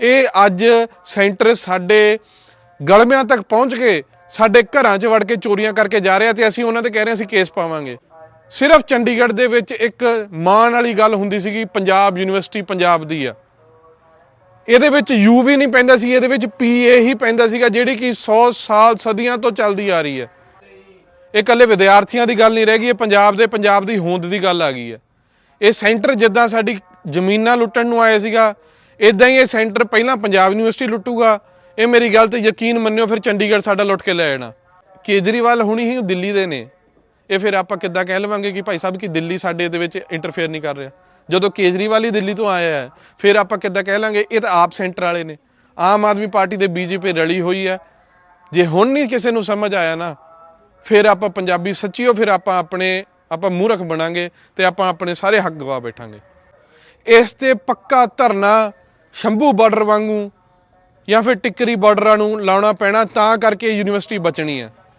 ਇਹ ਅੱਜ ਸੈਂਟਰ ਸਾਡੇ ਗਲਮਿਆਂ ਤੱਕ ਪਹੁੰਚ ਕੇ ਸਾਡੇ ਘਰਾਂ 'ਚ ਵੜ ਕੇ ਚੋਰੀਆਂ ਕਰਕੇ ਜਾ ਰਿਹਾ ਤੇ ਅਸੀਂ ਉਹਨਾਂ ਤੇ ਕਹਿ ਰਹੇ ਅਸੀਂ ਕੇਸ ਪਾਵਾਂਗੇ। ਸਿਰਫ ਚੰਡੀਗੜ੍ਹ ਦੇ ਵਿੱਚ ਇੱਕ ਮਾਣ ਵਾਲੀ ਗੱਲ ਹੁੰਦੀ ਸੀਗੀ, ਪੰਜਾਬ ਯੂਨੀਵਰਸਿਟੀ ਪੰਜਾਬ ਦੀ ਆ। ਇਹਦੇ ਵਿੱਚ ਯੂ ਵੀ ਨਹੀਂ ਪੈਂਦਾ ਸੀ, ਇਹਦੇ ਵਿੱਚ ਪੀਏ ਹੀ ਪੈਂਦਾ ਸੀਗਾ, ਜਿਹੜੀ ਕਿ 100 ਸਾਲ ਸਦੀਆਂ ਤੋਂ ਚੱਲਦੀ ਆ ਰਹੀ ਹੈ ਇਹ ਇਕੱਲੇ ਵਿਦਿਆਰਥੀਆਂ ਦੀ ਗੱਲ ਨਹੀਂ ਰਹਿ ਗਈ, ਇਹ ਪੰਜਾਬ ਦੇ ਪੰਜਾਬ ਦੀ ਹੋਂਦ ਦੀ ਗੱਲ ਆ ਗਈ ਹੈ ਇਹ ਸੈਂਟਰ ਜਿੱਦਾਂ ਸਾਡੀ ਜ਼ਮੀਨਾਂ ਲੁੱਟਣ ਨੂੰ ਆਇਆ ਸੀਗਾ ਇਦਾਂ ਹੀ ਇਹ ਸੈਂਟਰ ਪਹਿਲਾਂ ਪੰਜਾਬ ਯੂਨੀਵਰਸਿਟੀ ਲੁੱਟੂਗਾ। ਇਹ ਮੇਰੀ ਗੱਲ ਤੇ ਯਕੀਨ ਮੰਨਿਓ, ਫਿਰ ਚੰਡੀਗੜ੍ਹ ਸਾਡਾ ਲੁੱਟ ਕੇ ਲੈ ਜਾਣਾ ਕੇਜਰੀਵਾਲ ਹੁਣੀ ਹੀ ਦਿੱਲੀ ਦੇ ਨੇ। ਇਹ ਫਿਰ ਆਪਾਂ ਕਿੱਦਾਂ ਕਹਿ ਲਵਾਂਗੇ ਕਿ ਭਾਈ ਸਾਹਿਬ ਕਿ ਦਿੱਲੀ ਸਾਡੇ ਇਹਦੇ ਵਿੱਚ ਇੰਟਰਫੇਅਰ ਨਹੀਂ ਕਰ ਰਿਹਾ। ਜਦੋਂ ਕੇਜਰੀਵਾਲ ਹੀ ਦਿੱਲੀ ਤੋਂ ਆਇਆ ਹੈ, ਫਿਰ ਆਪਾਂ ਕਿੱਦਾਂ ਕਹਿ ਲਾਂਗੇ, ਇਹ ਤਾਂ ਆਪ ਸੈਂਟਰ ਵਾਲੇ ਨੇ। ਆਮ ਆਦਮੀ ਪਾਰਟੀ ਤੇ ਬੀਜੇਪੀ ਰਲੀ ਹੋਈ ਹੈ। ਜੇ ਹੁਣ ਨਹੀਂ ਕਿਸੇ ਨੂੰ ਸਮਝ ਆਇਆ ਨਾ, ਫਿਰ ਆਪਾਂ ਪੰਜਾਬੀ ਸੱਚੀਓ ਫਿਰ ਆਪਾਂ ਆਪਣੇ, ਆਪਾਂ ਮੂਰਖ ਬਣਾਂਗੇ ਤੇ ਆਪਾਂ ਆਪਣੇ ਸਾਰੇ ਹੱਕ ਗਵਾ ਬੈਠਾਂਗੇ। ਇਸ ਤੇ ਪੱਕਾ ਧਰਨਾ ਸ਼ੰਭੂ ਬਾਰਡਰ ਵਾਂਗੂ ਜਾਂ ਫਿਰ ਟਿੱਕਰੀ ਬਾਰਡਰਾਂ ਨੂੰ ਲਾਉਣਾ ਪੈਣਾ ਤਾਂ ਕਰਕੇ ਯੂਨੀਵਰਸਿਟੀ ਬਚਣੀ ਹੈ।